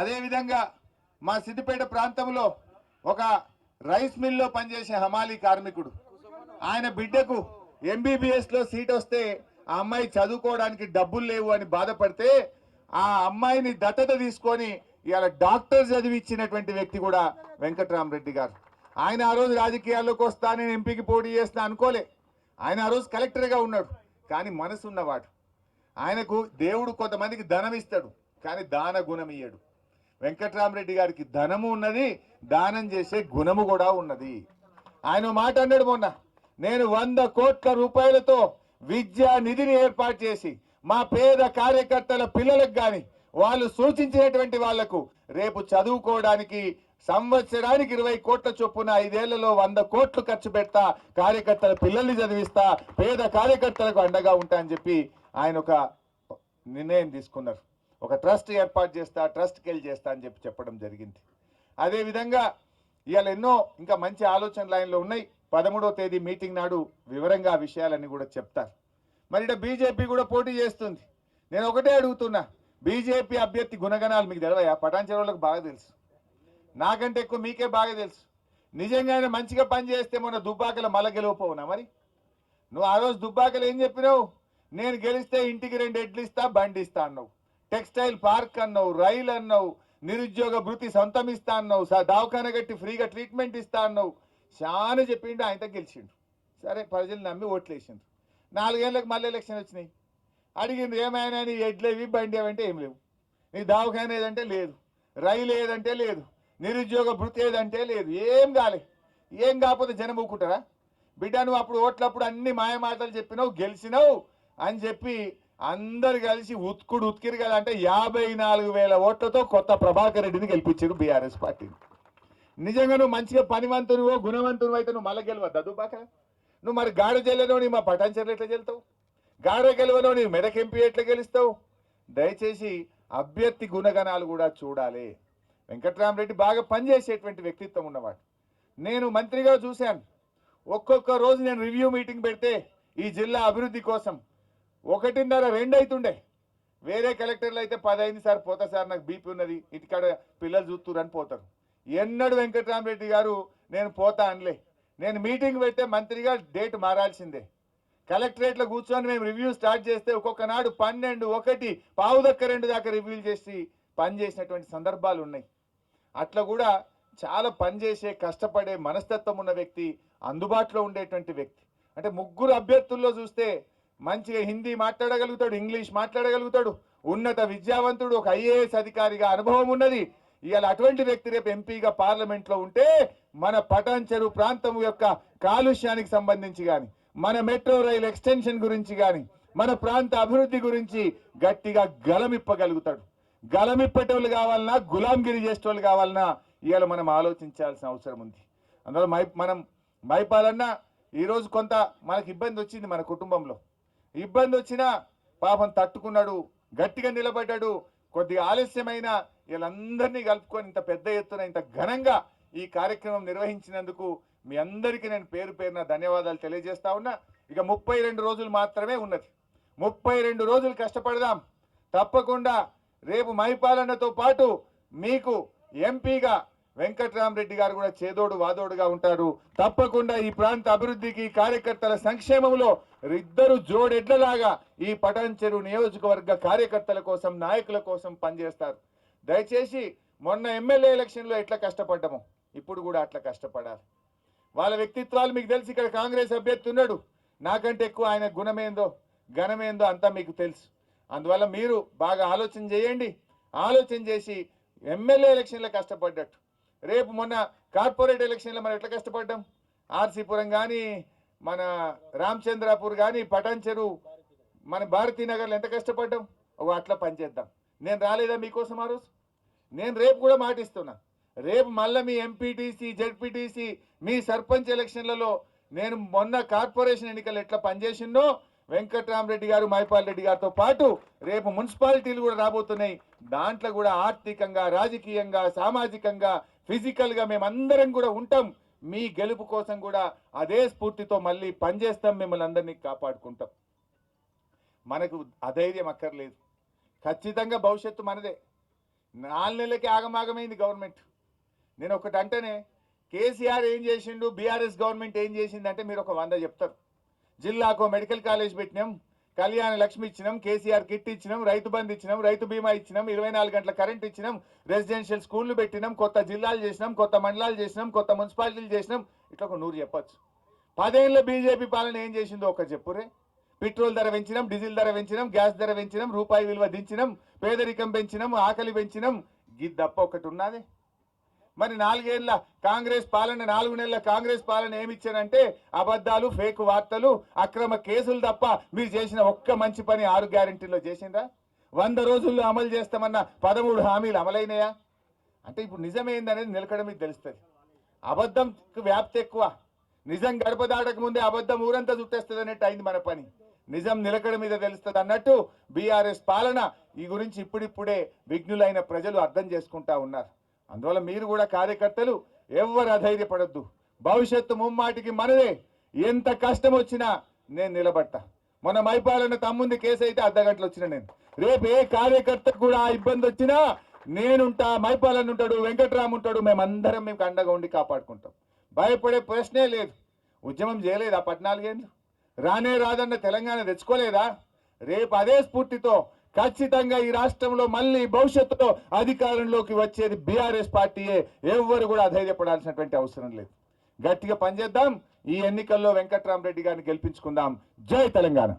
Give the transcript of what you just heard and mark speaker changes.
Speaker 1: అదేవిధంగా మా సిద్దిపేట ప్రాంతంలో ఒక రైస్ మిల్లో పనిచేసే హమాలీ కార్మికుడు. ఆయన బిడ్డకు ఎంబీబీఎస్లో సీట్ వస్తే ఆ అమ్మాయి చదువుకోవడానికి డబ్బులు లేవు అని బాధపడితే ఆ అమ్మాయిని దత్తత తీసుకొని ఇవాళ డాక్టర్ చదివిచ్చినటువంటి వ్యక్తి కూడా వెంకట్రామరెడ్డి గారు. ఆయన ఆ రోజు రాజకీయాల్లోకి వస్తా నేను ఎంపీకి పోటీ చేస్తా అనుకోలే. ఆయన ఆ రోజు కలెక్టర్గా ఉన్నాడు. కానీ మనసు ఉన్నవాడు ఆయనకు దేవుడు కొంతమందికి ధనం ఇస్తాడు కానీ దాన గుణం ఇయ్యడు. వెంకట్రామరెడ్డి గారికి ధనము ఉన్నది దానం చేసే గుణము కూడా ఉన్నది. ఆయన మాట అన్నాడు మొన్న నేను వంద కోట్ల రూపాయలతో విద్యా నిధిని ఏర్పాటు చేసి మా పేద కార్యకర్తల పిల్లలకు కానీ వాళ్ళు సూచించినటువంటి వాళ్ళకు రేపు చదువుకోవడానికి సంవత్సరానికి ఇరవై కోట్ల చొప్పున ఐదేళ్ళలో వంద కోట్లు ఖర్చు పెడతా కార్యకర్తల పిల్లల్ని చదివిస్తా పేద కార్యకర్తలకు అండగా ఉంటా అని చెప్పి ఆయన ఒక నిర్ణయం తీసుకున్నారు. ఒక ట్రస్ట్ ఏర్పాటు చేస్తా ట్రస్ట్కి వెళ్ళి చేస్తా అని చెప్పి చెప్పడం జరిగింది. అదేవిధంగా ఇవాళ ఎన్నో ఇంకా మంచి ఆలోచన లైన్లో ఉన్నాయి. పదమూడవ తేదీ మీటింగ్ నాడు వివరంగా ఆ విషయాలన్నీ కూడా చెప్తారు. మరి ఇక్కడ బీజేపీ కూడా పోటీ చేస్తుంది. నేను ఒకటే అడుగుతున్నా బీజేపీ అభ్యర్థి గుణగణాలు మీకు తెలవయా? పటాన్చెరువులకు బాగా తెలుసు. నాకంటే ఎక్కువ మీకే బాగా తెలుసు. నిజంగానే మంచిగా పని చేస్తే మొన్న దుబ్బాకల మల గెలవపోవునా మరి? నువ్వు ఆ రోజు దుబ్బాకలు ఏం చెప్పినావు? నేను గెలిస్తే ఇంటికి రెండు ఎడ్లు ఇస్తా బండి ఇస్తా అన్నావు. టెక్స్టైల్ పార్క్ అన్నావు రైలు అన్నావు నిరుద్యోగ భృతి సొంతం ఇస్తా అన్నావు దావఖాన కట్టి ఫ్రీగా ట్రీట్మెంట్ ఇస్తా అన్నావు చాలా చెప్పిండు ఆయనతో గెలిచిండు. సరే ప్రజలు నమ్మి ఓట్లేసిండ్రు. నాలుగేళ్ళకి మళ్ళీ ఎలక్షన్ వచ్చినాయి. అడిగింది ఏమైనా నీ ఎడ్లేవి బండి అవంటే ఏం లేవు. నీ దావఖాన ఏదంటే లేదు. రైలు ఏదంటే లేదు. నిరుద్యోగ భృతి ఏదంటే లేదు. ఏం కాలే. ఏం కాకపోతే జనం ఊకుంటారా? బిడ్డ నువ్వు అప్పుడు ఓట్లప్పుడు అన్ని మాయ మాటలు చెప్పినావు గెలిచినావు అని చెప్పి అందరు కలిసి ఉత్కుడు ఉత్కిరు కదా అంటే యాభై నాలుగు వేల ఓట్లతో కొత్త ప్రభాకర్ రెడ్డిని గెలిపించారు బీఆర్ఎస్ పార్టీని నిజంగా నువ్వు మంచిగా పనివంతునివో గుణవంతునివో అయితే నువ్వు మళ్ళీ గెలవద్దు? దుబాక నువ్వు మరి గాడ జల్లెలో నీ మా పటాన్చర్లు ఎట్లా గెలుతావు గాడ గెలవలో నీ మెదక్ ఎంపీ ఎట్లా గెలుస్తావు? దయచేసి అభ్యర్థి గుణగణాలు కూడా చూడాలి. వెంకట్రామరెడ్డి బాగా పనిచేసేటువంటి వ్యక్తిత్వం ఉన్నవాడు. నేను మంత్రిగా చూశాను. ఒక్కొక్క రోజు నేను రివ్యూ మీటింగ్ పెడితే ఈ జిల్లా అభివృద్ధి కోసం ఒకటిన్నర రెండు అవుతుండే వేరే కలెక్టర్లు అయితే పది సార్ పోతా సార్ నాకు బీపీ ఉన్నది ఇటుకాడ పిల్లలు చూస్తున్నారు అని పోతారు. ఎన్నడు వెంకటరామరెడ్డి గారు నేను పోతా అనలే. నేను మీటింగ్ పెడితే మంత్రిగా డేట్ మారాల్సిందే. కలెక్టరేట్లో కూర్చొని మేము రివ్యూ స్టార్ట్ చేస్తే ఒక్కొక్క నాడు పన్నెండు ఒకటి పావుదక్క రెండు దాకా రివ్యూలు చేసి పని చేసినటువంటి సందర్భాలు ఉన్నాయి. అట్లా కూడా చాలా పనిచేసే కష్టపడే మనస్తత్వం ఉన్న వ్యక్తి అందుబాటులో ఉండేటువంటి వ్యక్తి. అంటే ముగ్గురు అభ్యర్థుల్లో చూస్తే మంచిగా హిందీ మాట్లాడగలుగుతాడు ఇంగ్లీష్ మాట్లాడగలుగుతాడు. ఉన్నత విద్యావంతుడు ఒక ఐఏఎస్ అధికారిగా అనుభవం ఉన్నది. ఇవాళ అటువంటి వ్యక్తి రేపు ఎంపీగా పార్లమెంట్లో ఉంటే మన పటాన్ చెరువు ప్రాంతం యొక్క కాలుష్యానికి సంబంధించి కానీ మన మెట్రో రైల్ ఎక్స్టెన్షన్ గురించి కానీ మన ప్రాంత అభివృద్ధి గురించి గట్టిగా గలమిప్పగలుగుతాడు. గలమిప్పేటోళ్ళు కావాలన్నా గులాంగిరి చేసేటోళ్ళు కావాలన్నా ఇవాళ మనం ఆలోచించాల్సిన అవసరం ఉంది. అందువల్ల మై మనం మైపాలన్నా ఈరోజు కొంత మనకి ఇబ్బంది వచ్చింది మన కుటుంబంలో. ఇబ్బంది వచ్చినా పాపం తట్టుకున్నాడు గట్టిగా నిలబడ్డాడు. కొద్దిగా ఆలస్యమైన వీళ్ళందరినీ కలుపుకొని ఇంత పెద్ద ఎత్తున ఇంత ఘనంగా ఈ కార్యక్రమం నిర్వహించినందుకు మీ అందరికీ నేను పేరు పేరున ధన్యవాదాలు తెలియజేస్తా ఉన్నా. ఇక ముప్పై రెండు రోజులు మాత్రమే ఉన్నది. ముప్పై రెండు రోజులు కష్టపడదాం. తప్పకుండా రేపు మైపాలనతో పాటు మీకు ఎంపీగా వెంకట్రామరెడ్డి గారు కూడా చేదోడు వాదోడుగా ఉంటారు. తప్పకుండా ఈ ప్రాంత అభివృద్ధికి కార్యకర్తల సంక్షేమంలో ఇద్దరు జోడెడ్లలాగా ఈ పటాన్ చెరువు నియోజకవర్గ కార్యకర్తల కోసం నాయకుల కోసం పనిచేస్తారు. దయచేసి మొన్న ఎమ్మెల్యే ఎలక్షన్లో ఎట్లా కష్టపడ్డము ఇప్పుడు కూడా అట్లా కష్టపడాలి. వాళ్ళ వ్యక్తిత్వాలు మీకు తెలిసి ఇక్కడ కాంగ్రెస్ అభ్యర్థి ఉన్నాడు. నాకంటే ఎక్కువ ఆయన గుణమేందో ఘనమేందో అంతా మీకు తెలుసు. అందువల్ల మీరు బాగా ఆలోచన చేయండి. ఆలోచన చేసి ఎమ్మెల్యే ఎలక్షన్లో కష్టపడ్డట్టు. రేపు మొన్న కార్పొరేట్ ఎలక్షన్లో మనం ఎట్లా కష్టపడ్డాం? ఆర్సీపురం కానీ మన రామచంద్రాపూర్ కానీ పటాన్ చెరువు మన భారతీనగర్లో ఎంత కష్టపడ్డాం? ఒక అట్లా పనిచేద్దాం నేను రాలేదా మీకోసం ఆ రోజు? నేను రేపు కూడా మాటిస్తున్నా. రేపు మళ్ళీ మీ ఎంపీటీసీ జెడ్పీటీసీ మీ సర్పంచ్ ఎలక్షన్లలో నేను మొన్న కార్పొరేషన్ ఎన్నికలు ఎట్లా పనిచేసిందో వెంకట్రామరెడ్డి గారు మైపాల్ రెడ్డి గారితో పాటు రేపు మున్సిపాలిటీలు కూడా రాబోతున్నాయి. దాంట్లో కూడా ఆర్థికంగా రాజకీయంగా సామాజికంగా ఫిజికల్గా మేమందరం కూడా ఉంటాం. మీ గెలుపు కోసం కూడా అదే స్ఫూర్తితో మళ్ళీ పనిచేస్తాం మిమ్మల్ని అందరినీ కాపాడుకుంటాం. మనకు అధైర్యం అక్కర్లేదు. ఖచ్చితంగా భవిష్యత్తు మనదే. నాలుగు నెలలకి ఆగమాగమైంది గవర్నమెంట్. నేను ఒకటి అంటేనే కేసీఆర్ ఏం చేసిండు బీఆర్ఎస్ గవర్నమెంట్ ఏం చేసిందంటే మీరు ఒక వంద చెప్తారు. జిల్లాకో మెడికల్ కాలేజ్ పెట్టినాం కళ్యాణ లక్ష్మి ఇచ్చినాం కేసీఆర్ కిట్ ఇచ్చినాం రైతు బంద్ ఇచ్చినాం రైతు బీమా ఇచ్చినాం ఇరవై నాలుగు గంటల కరెంట్ ఇచ్చినాం రెసిడెన్షియల్ స్కూళ్ళు పెట్టినాం కొత్త జిల్లాలు చేసినాం కొత్త మండలాలు చేసినాం కొత్త మున్సిపాలిటీలు చేసినాం. ఇట్లా ఒక నూరు చెప్పొచ్చు. పదేళ్ళ బీజేపీ పాలన ఏం చేసిందో ఒక చెప్పురే. పెట్రోల్ ధర పెంచినాం డీజిల్ ధర పెంచినాం గ్యాస్ ధర పెంచినాం రూపాయి విలువ దించినాం పేదరికం పెంచినాం ఆకలి పెంచినాం. గిద్దప్ప ఒకటి ఉన్నది. మరి నాలుగేళ్ళ కాంగ్రెస్ పాలన నాలుగు నెలల కాంగ్రెస్ పాలన ఏమిచ్చారంటే అబద్ధాలు ఫేక్ వార్తలు అక్రమ కేసులు తప్ప మీరు చేసిన ఒక్క మంచి పని ఆరు గ్యారంటీలో చేసిందా వంద రోజుల్లో అమలు చేస్తామన్న పదమూడు హామీలు అమలైనయా? అంటే ఇప్పుడు నిజమేందనేది నిలకడ మీకు తెలుస్తుంది. అబద్ధం వ్యాప్తి ఎక్కువ. నిజం గడప దాటక ముందే అబద్ధం ఊరంతా చుట్టేస్తుంది అన్నట్టు అయింది మన పని. నిజం నిలకడ మీద తెలుస్తుంది అన్నట్టు బీఆర్ఎస్ పాలన ఈ గురించి ఇప్పుడిప్పుడే విఘ్నులైన ప్రజలు అర్థం చేసుకుంటా ఉన్నారు. అందువల్ల మీరు కూడా కార్యకర్తలు ఎవ్వరు అధైర్యపడొద్దు. భవిష్యత్తు ముమ్మాటికి మనదే. ఎంత కష్టం వచ్చినా నేను నిలబడతా. మొన్న మైపాలన్న తమ్ముంది కేసు అయితే అర్ధ గంటలు వచ్చిన నేను. రేపు ఏ కార్యకర్తకు కూడా ఆ ఇబ్బంది వచ్చినా నేనుంటా మైపాలన్న ఉంటాడు వెంకట్రామ్ ఉంటాడు మేమందరం మేము అండగా ఉండి కాపాడుకుంటాం. భయపడే ప్రశ్నే లేదు. ఉద్యమం చేయలేదా పద్నాలుగేళ్ళు రానే రాదన్న తెలంగాణ తెచ్చుకోలేదా? రేపు అదే స్ఫూర్తితో ఖచ్చితంగా ఈ రాష్ట్రంలో మళ్ళీ భవిష్యత్తులో అధికారంలోకి వచ్చేది బీఆర్ఎస్ పార్టీయే. ఎవ్వరు కూడా అధైర్యపడాల్సినటువంటి అవసరం లేదు. గట్టిగా పనిచేద్దాం. ఈ ఎన్నికల్లో వెంకట్రామరెడ్డి గారిని గెలిపించుకుందాం. జై తెలంగాణ.